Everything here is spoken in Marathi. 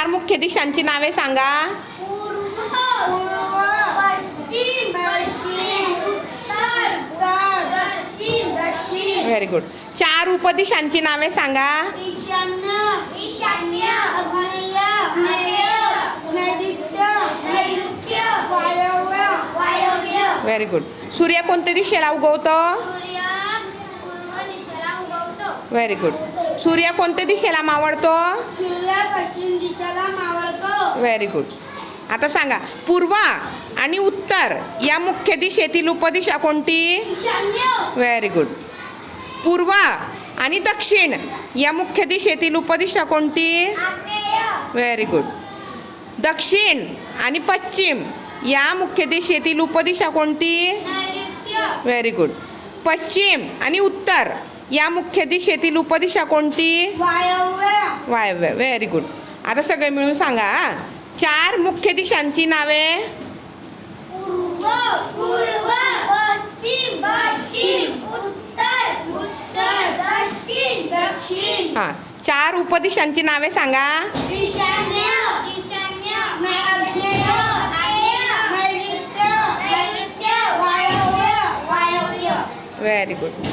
चार मुख्य दिशांची नावे सांगा. पूर्व पश्चिम पश्चिम उत्तर उत्तर दक्षिण दक्षिण व्हेरी गुड चार उपदिशांची नावे सांगा. व्हेरी गुड सूर्य कोणत्या दिशेला उगवतो? व्हेरी गुड सूर्य कोणत्या दिशेला मावळतो? सूर्य पश्चिम दिशेला मावळतो. व्हेरी गुड आता सांगा पूर्व आणि उत्तर या मुख्य दिशेतील उपदिशा कोणती? व्हेरी गुड पूर्व आणि दक्षिण या मुख्य दिशेतील उपदिशा कोणती? व्हेरी गुड दक्षिण आणि पश्चिम या मुख्य दिशेतील उपदिशा कोणती? व्हेरी गुड पश्चिम आणि उत्तर या मुख्य दिशेतील उपदिशा कोणती? वायव्य. व्हेरी गुड आता सगळे मिळून सांगा हा. चार मुख्य दिशांची नावे? पूर्व पूर्व पश्चिम पश्चिम उत्तर उत्तर दक्षिण दक्षिण. हां. चार उपदिशांची नावे सांगा. ईशान्य ईशान्य आग्नेय आग्नेय नैऋत्य नैऋत्य वायव्य वायव्य. Very good